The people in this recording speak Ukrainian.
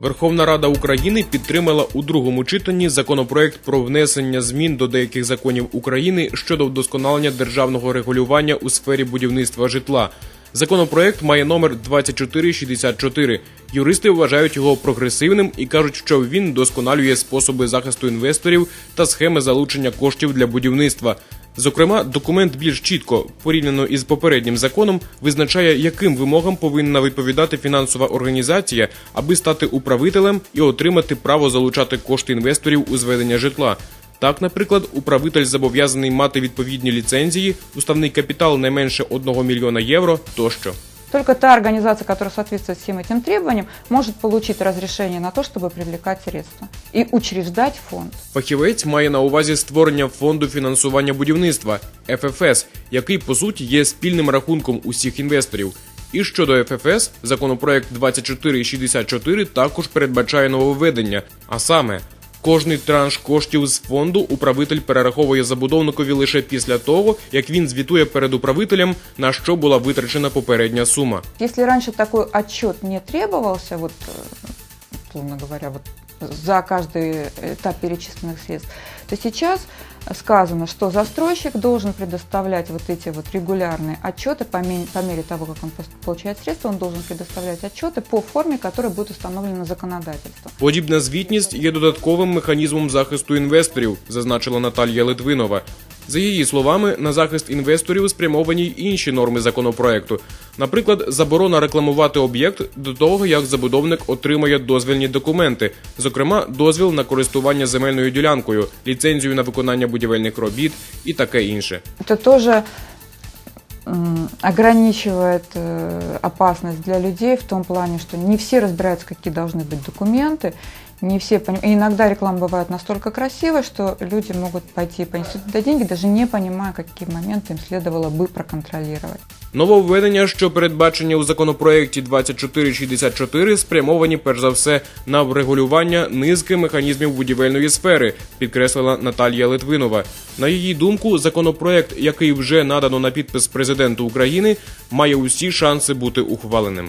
Верховна Рада України підтримала у другому читанні законопроект про внесення змін до деяких законів України щодо вдосконалення державного регулювання у сфері будівництва житла. Законопроект має номер 2464. Юристи вважають його прогресивним і кажуть, що він досконалює способи захисту інвесторів та схеми залучення коштів для будівництва. Зокрема, документ більш чітко, порівняно із попереднім законом, визначає, яким вимогам повинна відповідати фінансова організація, аби стати управителем і отримати право залучати кошти інвесторів у зведення житла. Так, наприклад, управитель зобов'язаний мати відповідні ліцензії, уставний капітал не менше 1 мільйона євро тощо. Только та организация, которая соответствует всем этим требованиям, может получить разрешение на то, чтобы привлекать средства и учреждать фонд. Фахівець має на увазі створення фонду фінансування будівництва ФФС, який по суті є спільним рахунком усіх інвесторів. І щодо ФФС, законопроект 2464 також передбачає нововведення, а саме. Кожний транш коштів з фонду управитель перераховує забудовникові лише після того, як він звітує перед управителем, на що була витрачена попередня сума. Если раньше такой отчет не требовался, вот, э, условно говоря, вот за каждый этап перечисленных средств, то сейчас сказано, что застройщик должен предоставлять вот эти вот регулярные отчеты по, ме- по мере того, как он пос- получает средства, он должен предоставлять отчеты по форме, которая будет установлена законодательством. Подібна звітність є додатковим механізмом захисту інвесторів, зазначила Наталія Литвинова. За її словами, на захист інвесторів спрямовані й інші норми законопроекту. Наприклад, заборона рекламувати об'єкт до того, як забудовник отримає дозвільні документи, зокрема, дозвіл на користування земельною ділянкою, ліцензію на виконання будівельних робіт і таке інше. Тоже м, ограничивает э, опасность для людей в том плане, что не все разбираются, какие должны быть документы, не все поним- и иногда реклама бывает настолько красивой, что люди могут пойти и понести туда деньги, даже не понимая, какие моменты им следовало бы проконтролировать. Нововведення, що передбачені у законопроекті 2464, спрямовані перш за все на врегулювання низки механізмів будівельної сфери, підкреслила Наталія Литвинова. На її думку, законопроект, який вже надано на підпис президенту України, має усі шанси бути ухваленим.